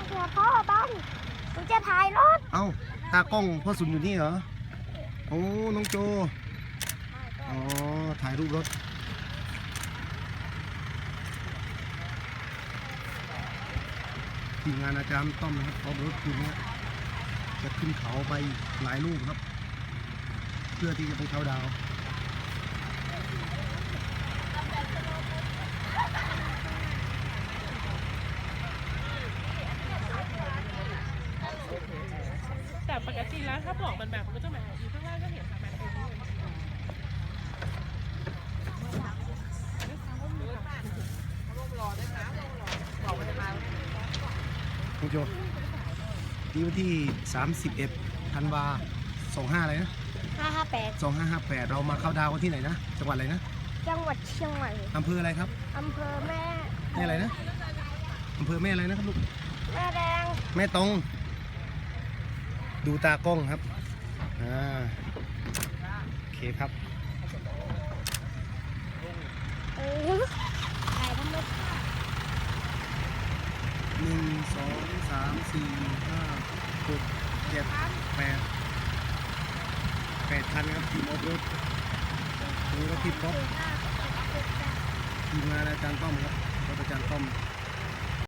อนผมจะถ่ายรถเอ้าตากล้องพ่อสุนอยู่นี่เหรอ โอ้ น้องโจ อ๋อ ถ่ายรูปรถ ทีมงานอาจารย์ต้อมนะครับเอารถคืนนี้จะขึ้นเขาไปหลายลูกครับ เพื่อที่จะไปเขาดาวน์ แต่ปกติ แล้วถ้าบอกมันแบบมันก็จะแบบอยู่ข้างล่างก็เห็นค่ะแบบนี้น้องโจนี่วันที่ 31ธันวา25อะไรนะ ห้าห้าแปด2558 เรามาเข้าดาวน์กันที่ไหนนะ จังหวัดอะไรนะจังหวัดเชียงใหม่อำเภออะไรครับอำเภอแม่แม่อะไรนะอำเภอแม่อะไรนะครับลูกแม่แดงแม่ตรง ดูตากล้องครับอ่าโอเคครับเออถ่ายทำไมหนึ่งสองสามสี่ห้าหกเจ็ดแปดแปดคันครับทีมออฟโรดนี่ก็ทีมป๊อปทีมงานอาจารย์ต้อมครับรถอาจารย์ต้อม